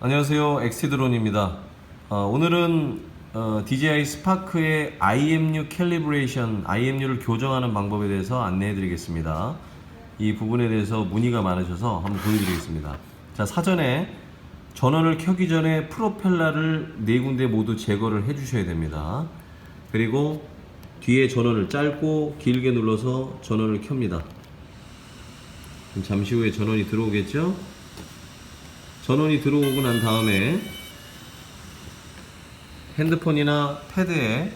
안녕하세요. 엑스드론입니다. 어, 오늘은 어, DJI 스파크의 IMU 캘리브레이션, IMU를 교정하는 방법에 대해서 안내해 드리겠습니다. 이 부분에 대해서 문의가 많으셔서 한번 보여드리겠습니다. 자, 사전에 전원을 켜기 전에 프로펠러를 네 군데 모두 제거를 해 주셔야 됩니다. 그리고 뒤에 전원을 짧고 길게 눌러서 전원을 켭니다. 잠시 후에 전원이 들어오겠죠? 전원이 들어오고 난 다음에 핸드폰이나 패드에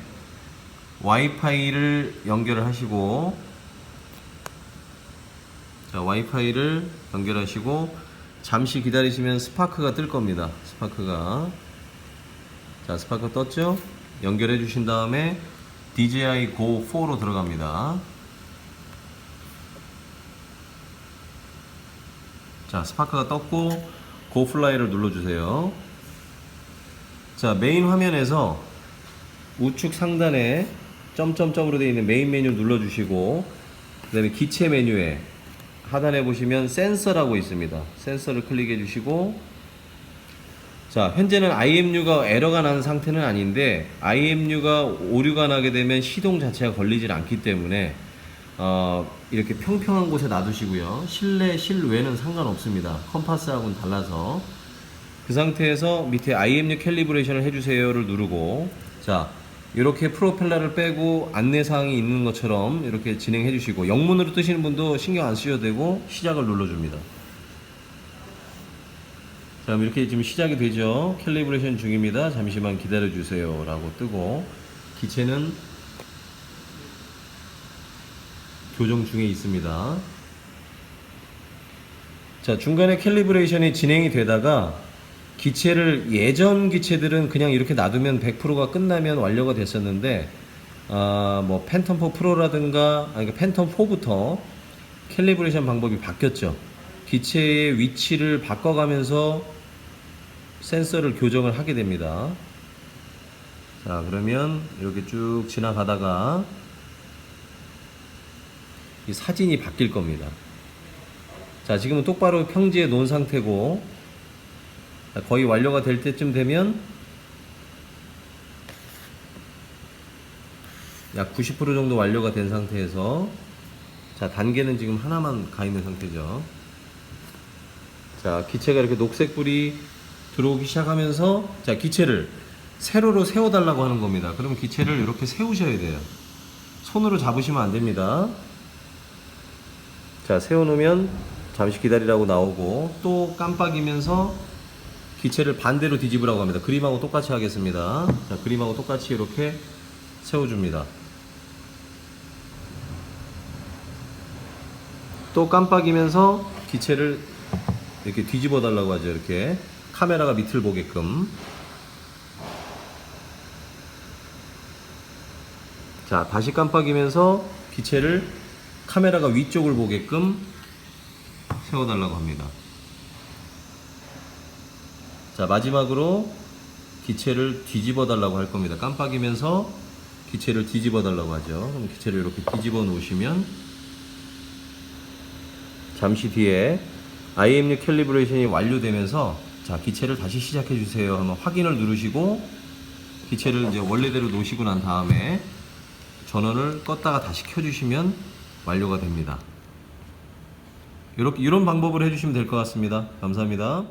와이파이를 연결을 하시고 자 와이파이를 연결하시고 잠시 기다리시면 스파크가 뜰 겁니다. 스파크가. 자 스파크 떴죠? 연결해 주신 다음에 DJI Go 4로 들어갑니다. 자 스파크가 떴고 고플라이를 눌러주세요. 자 메인 화면에서 우측 상단에 점점점으로 되어 있는 메인 메뉴 눌러주시고 그 다음에 기체 메뉴에 하단에 보시면 센서라고 있습니다. 센서를 클릭해 주시고 자 현재는 IMU가 에러가 난 상태는 아닌데 IMU가 오류가 나게 되면 시동 자체가 걸리질 않기 때문에 어, 이렇게 평평한 곳에 놔두시고요. 실내, 실외는 상관없습니다. 컴파스하고는 달라서. 그 상태에서 밑에 IMU 캘리브레이션을 해주세요를 누르고, 자, 이렇게 프로펠러를 빼고 안내사항이 있는 것처럼 이렇게 진행해 주시고, 영문으로 뜨시는 분도 신경 안 쓰셔도 되고, 시작을 눌러줍니다. 자, 이렇게 지금 시작이 되죠. 캘리브레이션 중입니다. 잠시만 기다려 주세요. 라고 뜨고, 기체는 교정 중에 있습니다. 자, 중간에 캘리브레이션이 진행이 되다가 기체를 예전 기체들은 그냥 이렇게 놔두면 100%가 끝나면 완료가 됐었는데 아, 뭐 팬텀 4 프로라든가 아니 그러니까 팬텀 4부터 캘리브레이션 방법이 바뀌었죠. 기체의 위치를 바꿔가면서 센서를 교정을 하게 됩니다. 자, 그러면 이렇게 쭉 지나가다가 이 사진이 바뀔 겁니다. 자, 지금은 똑바로 평지에 놓은 상태고, 거의 완료가 될 때쯤 되면, 약 90% 정도 완료가 된 상태에서, 자, 단계는 지금 하나만 가 있는 상태죠. 자, 기체가 이렇게 녹색불이 들어오기 시작하면서, 자, 기체를 세로로 세워달라고 하는 겁니다. 그럼 기체를 이렇게 세우셔야 돼요. 손으로 잡으시면 안 됩니다. 자 세워놓으면 잠시 기다리라고 나오고 또 깜빡이면서 기체를 반대로 뒤집으라고 합니다. 그림하고 똑같이 하겠습니다. 자 그림하고 똑같이 이렇게 세워줍니다. 또 깜빡이면서 기체를 이렇게 뒤집어 달라고 하죠 이렇게. 카메라가 밑을 보게끔. 자 다시 깜빡이면서 기체를 카메라가 위쪽을 보게끔 세워달라고 합니다. 자, 마지막으로 기체를 뒤집어 달라고 할 겁니다. 깜빡이면서 기체를 뒤집어 달라고 하죠. 그럼 기체를 이렇게 뒤집어 놓으시면 잠시 뒤에 IMU 캘리브레이션이 완료되면서 자, 기체를 다시 시작해 주세요 하면 확인을 누르시고 기체를 이제 원래대로 놓으시고 난 다음에 전원을 껐다가 다시 켜 주시면 완료가 됩니다. 이렇게 이런 방법을 해주시면 될 것 같습니다. 감사합니다.